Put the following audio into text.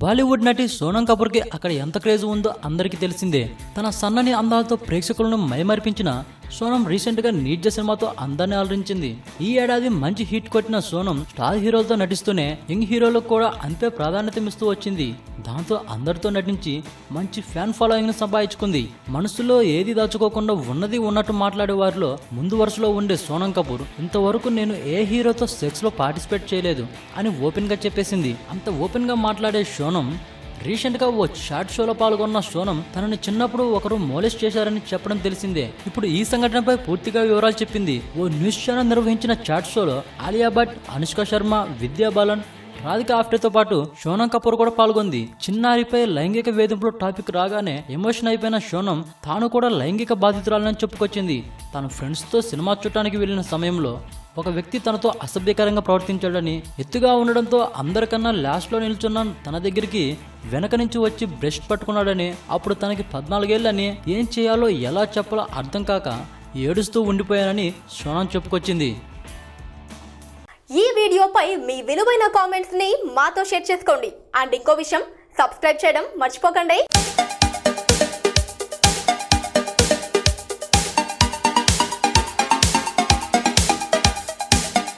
బాలీవుడ్ నటి సోనం కపూర్కి అక్కడ ఎంత క్రేజ్ ఉందో అందరికీ తెలిసిందే. తన సన్నని అందాలతో ప్రేక్షకులను మైమర్పించిన సోనం రీసెంట్గా నీడ్జ సినిమాతో అందరిని అలరించింది. ఈ ఏడాది మంచి హిట్ కొట్టిన సోనం స్టార్ హీరోలతో నటిస్తూనే యంగ్ హీరోలకు కూడా అంతే ప్రాధాన్యతమిస్తూ వచ్చింది. దాంతో అందరితో నటించి మంచి ఫ్యాన్ ఫాలోయింగ్ను సంపాదించుకుంది. మనసులో ఏది దాచుకోకుండా ఉన్నది ఉన్నట్టు మాట్లాడే వారిలో ముందు వరుసలో ఉండే సోనం కపూర్ ఇంతవరకు నేను ఏ హీరోతో సెక్స్లో పార్టిసిపేట్ చేయలేదు అని ఓపెన్గా చెప్పేసింది. అంత ఓపెన్గా మాట్లాడే సోనం రీసెంట్గా ఓ షార్ట్ షోలో పాల్గొన్న సోనం తనని చిన్నప్పుడు ఒకరు మోలెస్ట్ చేశారని చెప్పడం తెలిసిందే. ఇప్పుడు ఈ సంఘటనపై పూర్తిగా వివరాలు చెప్పింది ఓ న్యూస్ ఛానల్ నిర్వహించిన చాట్ షోలో ఆలియా భట్ అనుష్క శర్మ విద్యా బాలన్ రాధిక ఆఫ్టేతో పాటు సోనం కపూర్ కూడా పాల్గొంది. చిన్నారిపై లైంగిక వేధింపులు టాపిక్ రాగానే ఎమోషన్ అయిపోయిన సోనం తాను కూడా లైంగిక బాధితురాలని చెప్పుకొచ్చింది. తన ఫ్రెండ్స్తో సినిమా చూడటానికి వెళ్ళిన సమయంలో ఒక వ్యక్తి తనతో అసభ్యకరంగా ప్రవర్తించాడని ఎత్తుగా ఉండడంతో అందరికన్నా లాస్ట్లో నిల్చున్న తన దగ్గరికి వెనక నుంచి వచ్చి బ్రష్ పట్టుకున్నాడని అప్పుడు తనకి పద్నాలుగేళ్ళని ఏం చేయాలో ఎలా చెప్పాలో అర్థం కాక ఏడుస్తూ ఉండిపోయానని సోనం చెప్పుకొచ్చింది. ఈ వీడియోపై మీ విలువైన కామెంట్స్ని మాతో షేర్ చేసుకోండి. అండ్ ఇంకో విషయం సబ్స్క్రైబ్ చేయడం మర్చిపోకండి.